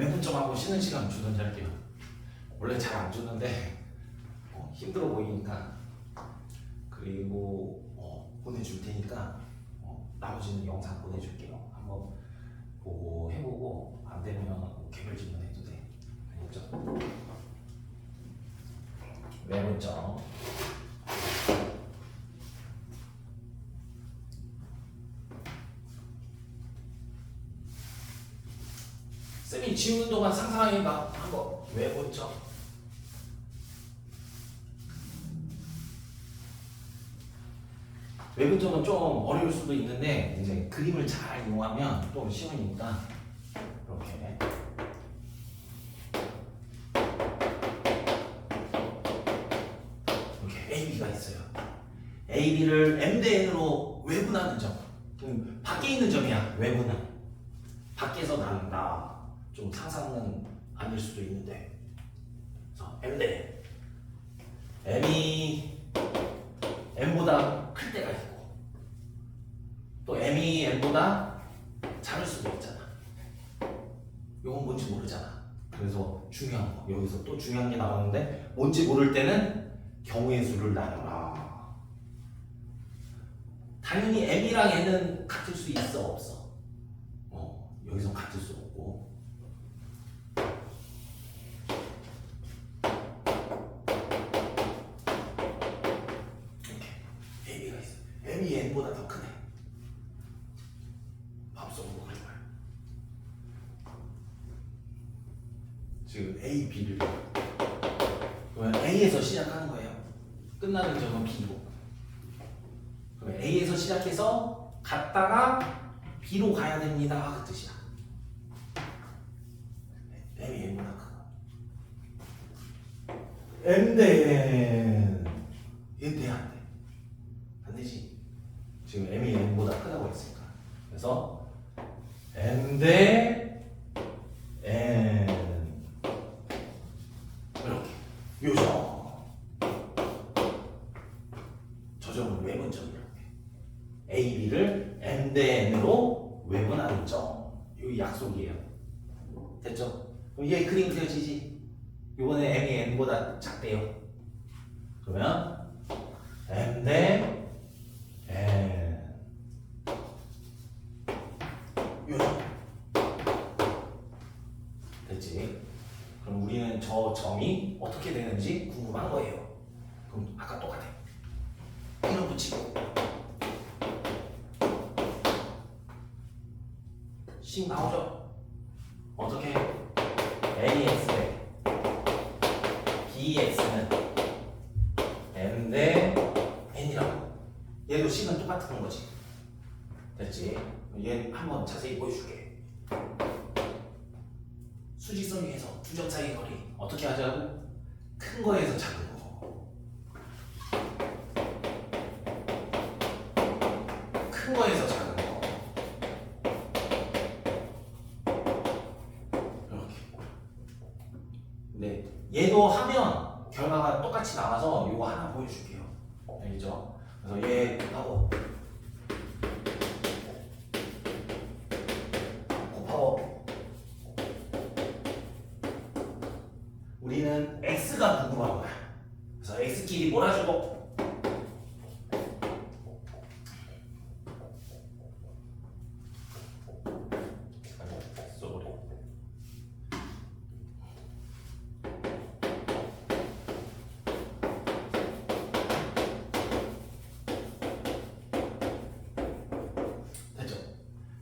외분점하고 쉬는 시간 주던지 할게요. 원래 잘 안 주는데 어, 힘들어 보이니까 그리고 어, 보내줄 테니까 어, 나머지는 영상 보내줄게요. 한번 보고 해보고 안 되면 뭐 개별 질문해도 돼. 알겠죠? 외분점. 쌤이 지우는 동안 상상해봐. 한번 외분점. 외분점은 좀 어려울 수도 있는데 이제 그림을 잘 이용하면 좀 쉬우니까 이렇게 이렇게 AB가 있어요. AB를 M 대 N으로 외분하는 점. 음, 밖에 있는 점이야. 외분은 밖에서 나는다. 좀 상상은 아닐 수도 있는데. 그래서 M 대. M이 M보다 클 때가 있고 또 M이 M보다 작을 수도 있잖아. 이건 뭔지 모르잖아. 그래서 중요한 거 여기서 또 중요한 게 나오는데 뭔지 모를 때는 경우의 수를 나눠라. 당연히 M이랑 N은 같을 수 있어 없어. 어 여기서 같을 수 없고. 이렇게 M이가 있어. M이 N보다 더 크네. 밥솥 먹을 거야. 지금 A, B를 그러면 A에서 시작하는 거예요. 끝나는 점은 B고. 그러면 A에서 시작해서 갔다가 B로 가야 됩니다. 그 뜻이야. M이 N보다 크고. M 대 N 돼, 안 돼? 안 되지. 지금 M이 N보다 크다고 했으니까. 그래서 M 대 N 이렇게 요점 저 점은 외분점이라고 해. A, B를 M 대 N으로 외분하는 점. 이 약속이에요. 됐죠? 그럼 얘 그림 그려지지? 이번에 M이 N보다 작대요. 그러면 M 대 N 요점 됐지? 그럼 우리는 저 점이 어떻게 되는지 궁금한 거예요. 그럼 아까 똑같아. 이름 붙이고 식 나오죠? 어떻게? AX에 BX는 M 대 N이라고. 얘도 식은 똑같은 거지. 됐지? 얘 한번 자세히 보여줄게. 네, 얘도 하면 결과가 똑같이 나와서 이거 하나 보여줄게요. 알겠죠? 그래서 얘 하고 곱하고 우리는 x가 궁금한 거야. 그래서 x끼리 몰아주고 쏘리. 됐죠?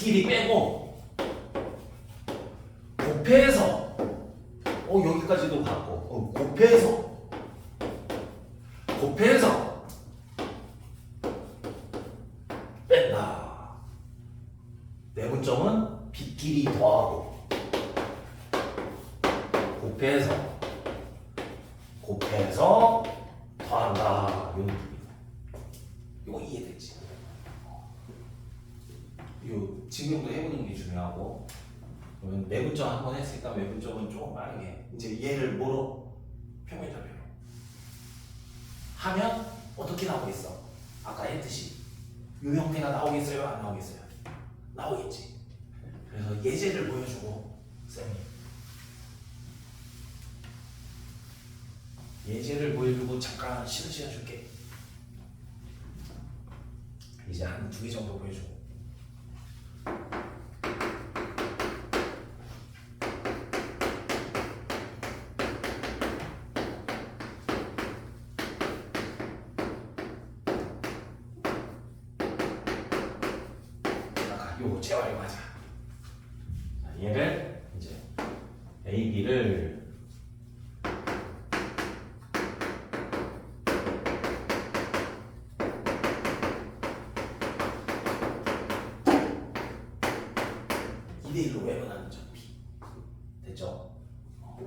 비끼리 빼고 곱해서 어 여기까지도 같고 어, 곱해서 곱해서 뺀다. 내분점은 빗길이 더하고 곱해서 곱해서 더한다. 요 느낌이다. 이거 이해됐지? 요 지금도 해보는 게 중요 하고 그러면 내분점 한 번 했으니까 외분점은 조금 빠르게 이제 얘를 뭐로 평면좌표로 하면 어떻게 나오겠어? 아까 했듯이 이 형태가 나오겠어요? 안 나오겠어요? 나오겠지. 그래서 예제를 보여주고 쌤이 예제를 보여주고 잠깐 시간 시간 줄게. 이제 한 두 개 정도 보여주고. 재활용하자. 자, 얘를 이제 A, B를 이대 1로 외면하는 점 B 됐죠? 어.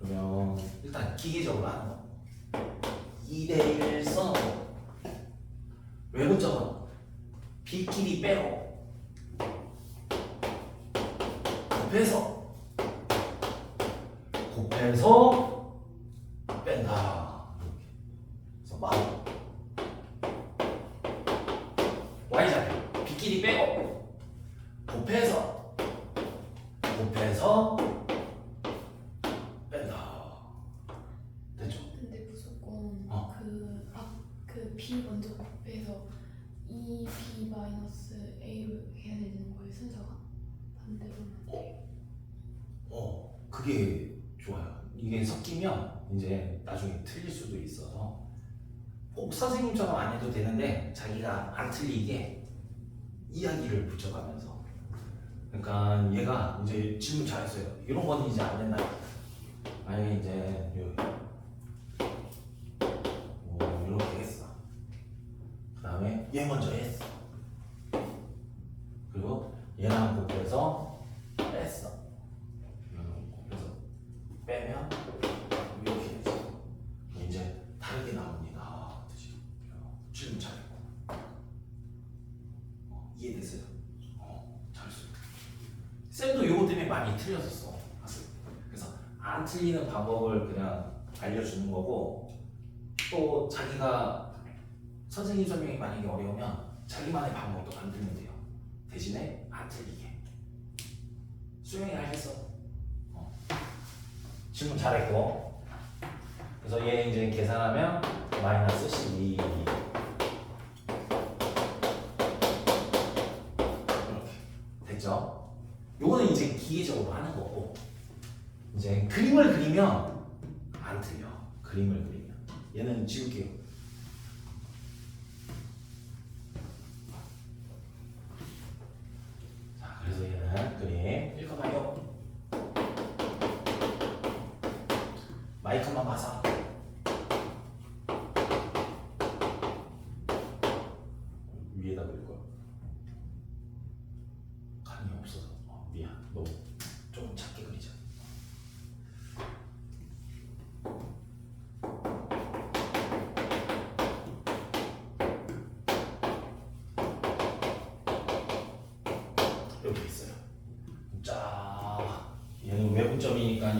그러면 일단 기계적으로 하는 거 2대 1 써놓고 외분점은 B끼리 빼고 곱해서 그게 좋아요. 이게 섞이면 이제 나중에 틀릴 수도 있어서 꼭 선생님처럼 안 해도 되는데 자기가 안 틀리게 이야기를 붙여가면서 그러니까 얘가 이제 질문 잘했어요. 이런 건 이제 안 된다. 만약에 이제 많이 틀렸었어. 그래서 안 틀리는 방법을 그냥 알려주는 거고 또 자기가 선생님 설명이 만약에 어려우면 자기만의 방법도 만들면 돼요. 대신에 안 틀리게. 수영이 알겠어. 질문 잘했고 그래서 얘 이제 계산하면 마이너스 12 이렇게 됐죠? 요거는 이제 기계적으로 하는 거고 이제 그림을 그리면 안 틀려. 그림을 그리면. 얘는 지울게요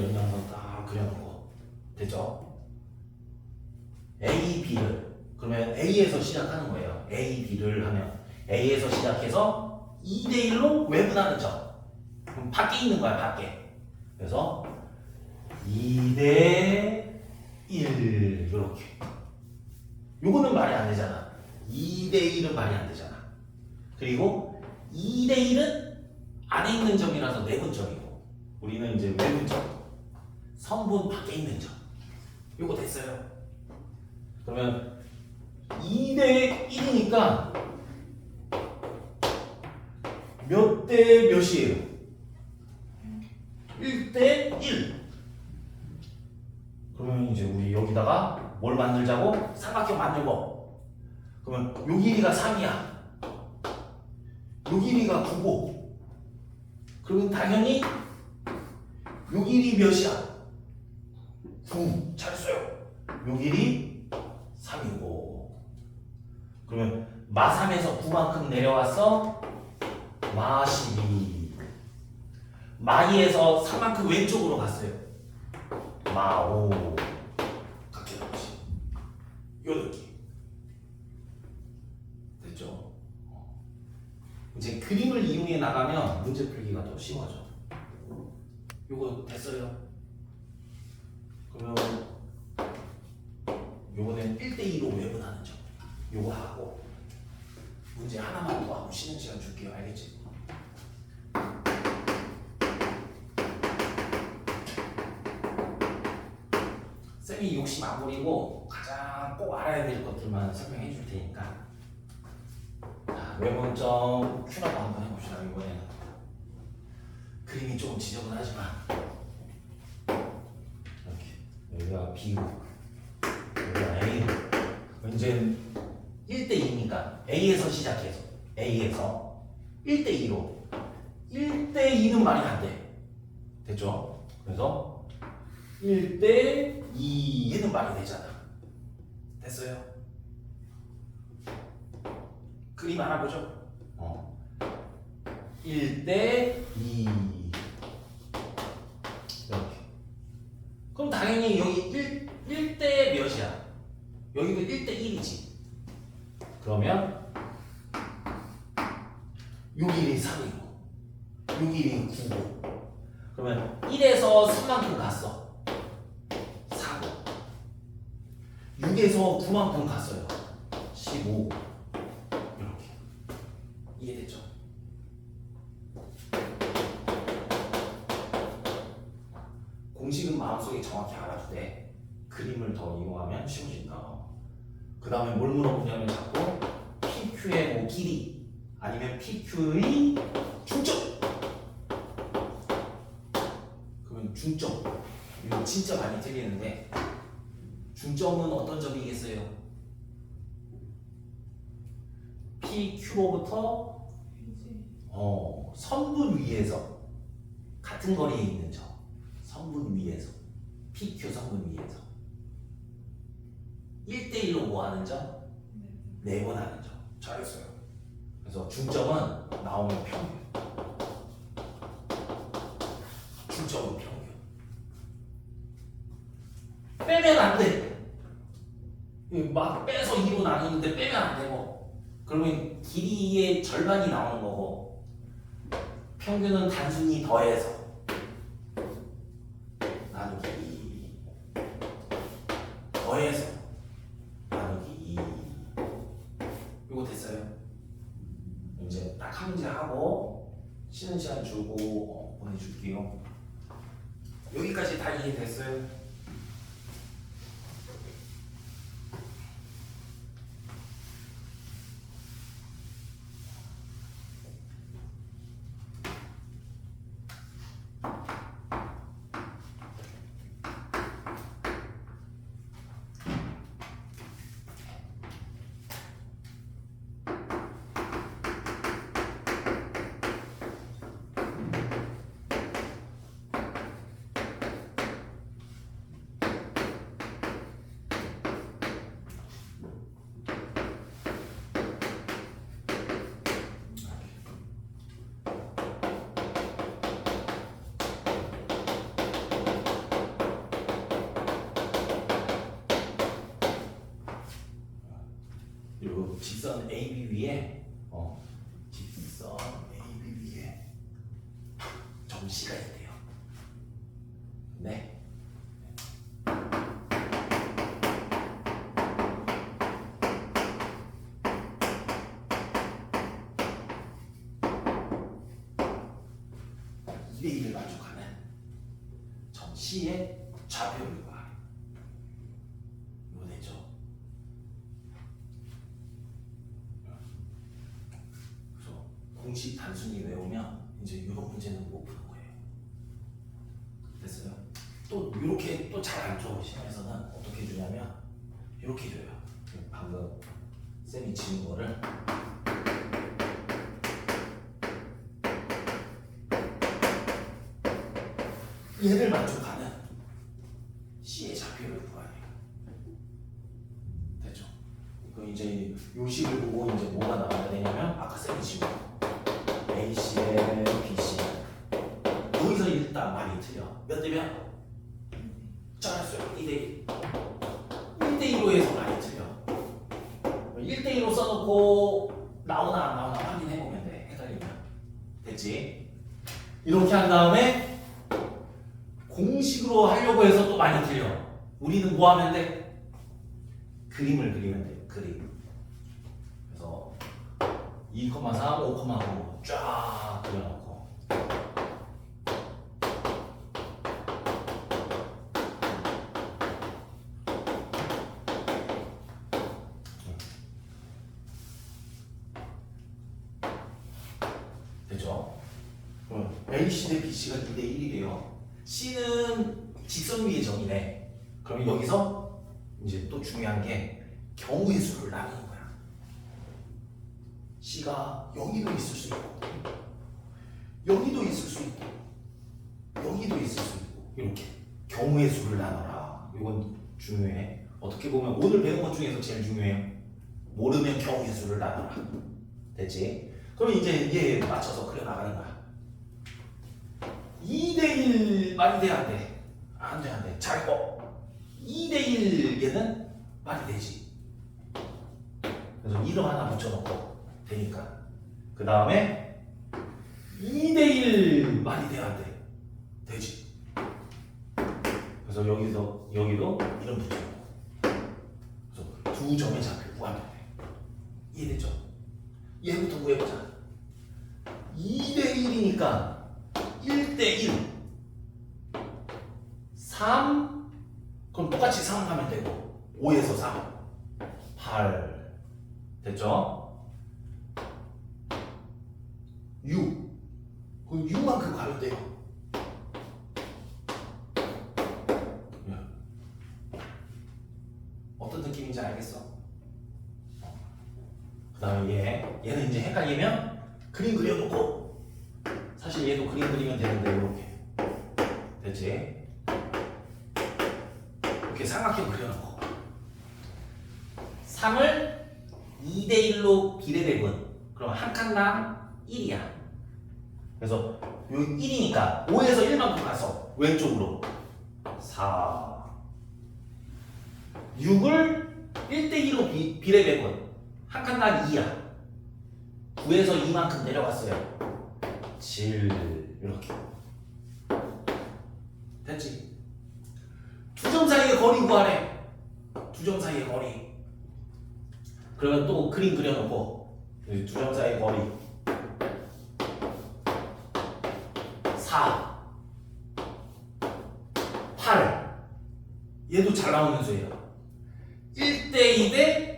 여기 한번 딱 그려놓고 됐죠? A, B를 그러면 A에서 시작하는 거예요. A, B를 하면 A에서 시작해서 2대 1로 외분하는 점. 그럼 밖에 있는 거야, 밖에. 그래서 2대 1 이렇게. 요거는 말이 안 되잖아. 2대 1은 말이 안 되잖아. 그리고 2대 1은 안에 있는 점이라서 내분점이고 우리는 이제 외분점. 성분 밖에 있는 점. 요거 됐어요. 그러면 2대 1이니까 몇 대 몇이에요? 1대 1. 그러면 이제 우리 여기다가 뭘 만들자고? 삼각형 만들고. 그러면 요 길이가 3이야. 요 길이가 9고 그러면 당연히 요 길이 몇이야? 9. 잘했어요. 요 길이 3이고. 그러면 마3에서 9만큼 내려왔어? 마12. 마2에서 3만큼 왼쪽으로 갔어요. 마5. 그렇게 나오지. 요 느낌. 됐죠? 어. 이제 그림을 이용해 나가면 문제 풀기가 더 쉬워져. 요거 됐어요? 그러면 요거는 1대2로 외분하는 점. 요거 하고 문제 하나만 더 하고 쉬는 시간 줄게요. 알겠지? 쌤이 욕심 안 부리고 가장 꼭 알아야 될 것들만 설명해 줄 테니까 자, 외분점 큐라고 한번 해봅시다 이번에는 그림이 조금 지저분하지만 여기가 B고 여기가 A고 이제 1대2니까 A에서 시작해서 A에서 1대2로 1대2는 말이 안 돼. 됐죠? 그래서 1대2는 말이 되잖아. 됐어요? 그림 하나 보죠. 어. 1대2 이렇게. 그럼 당연히 여기 1, 1대 몇이야? 여기도 1대 1이지. 그러면 요 길이 3이고 요 길이 9고 그러면 1에서 3만큼 갔어. 4고 6에서 9만큼 갔어요. 15 이렇게 이해됐죠? 공식은 마음속에 정확히 알아도 돼. 그림을 더 이용하면 쉬워진다. 뭘 물어보냐면 자꾸 PQ의 뭐 길이 아니면 PQ의 중점. 그러면 중점. 이거 진짜 많이 틀리는데 중점은 어떤 점이겠어요? PQ로부터 어, 선분 위에서 같은 거리에 있는 점. 선분 위에서 PQ 선분 위에서 1대1로 뭐 하는 점? 네번 하는 점. 잘했어요. 그래서 중점은 나오는 평균. 중점은 평균. 빼면 안 돼. 이막 빼서 2로 나누는데 빼면 안 되고. 그러면 길이의 절반이 나오는 거고. 평균은 단순히 더해서 나누기 더해서 나누기 2 이거 됐어요? 이제 딱 한 문제 하고 쉬는 시간 주고 어, 보내줄게요 여기까지 다 이해됐어요? 직선 AB 위에 어 직선 AB 위에 점씨가 있대요. 네. 이대 1을 만족하는 점씨의 공식 단순히 외우면 이제 이런 문제는 못 푸는 거예요. 됐어요? 또 이렇게 또 잘 안 줘. 시험에서는 어떻게 주냐면 이렇게 줘요. 방금 쌤이 지은 거를 얘를 만족하는 C의 좌표를 구하래요. 됐죠? 그 이제 요식을 보고 이제 뭐가 나와야 되냐면 아까 쌤이 지금 AC 의 BC 여기서 일단 많이 틀려. 몇대 몇? 잘했어요. 2대1. 1대2로 해서 많이 틀려. 1대2로 써놓고 나오나 안 나오나 확인해보면 돼. 헷갈리면. 됐지? 이렇게 한 다음에 공식으로 하려고 해서 또 많이 틀려. 우리는 뭐 하면 돼? 그림을 그리면 돼. 그림. 그래서 2,3, 5,5 쫙 그려놓고 되죠? 그럼 AC 대 BC가 2대 1이래요. C는 직선 위의 점이네. 그럼 여기서 이제 또 중요한 게 경우의 수를 나누는. C가 여기도 있을 수 있고, 여기도 있을 수 있고, 여기도 있을 수 있고, 이렇게 경우의 수를 나눠라. 이건 중요해. 어떻게 보면 오늘 배운 것 중에서 제일 중요해요. 모르면 경우의 수를 나눠라. 됐지? 그럼 이제 얘에 맞춰서 그려 나가는 거야. 2대1 말이 돼, 안 돼? 안 돼, 안 돼. 잘 거. 2대1 얘는 말이 되지. 그래서 이름 하나 붙여놓고 되니까. 그 다음에 2대1 말이 돼, 안 돼? 되지. 그래서 여기서, 여기도 이름. 그래서 두 점의 좌표 구하면 돼. 이해됐죠? 얘부터 구해보자. 2대 1이니까 1대 1. 3. 그럼 똑같이 3 하면 되고. 5에서 3. 8. 됐죠? 6. 그럼 6만큼 가면 돼요. 얘, 얘는 이제 헷갈리면 그림 그려놓고 사실 얘도 그림 그리면 되는데 이렇게. 됐지? 이렇게 삼각형 그려놓고. 3을 2대1로 비례대분 그럼 한 칸당 1이야. 그래서 요 1이니까 5에서 1만큼 가서 왼쪽으로 4 6을 1대2로 비, 비례대분 한 칸당 2야 9에서 2만큼 내려갔어요. 7 이렇게. 됐지? 두 점 사이의 거리 구하래 두 점 사이의 거리. 그러면 또 그림 그려놓고 두 점 사이의 거리. 4 8 얘도 잘 나오는 수예요. 1대 2대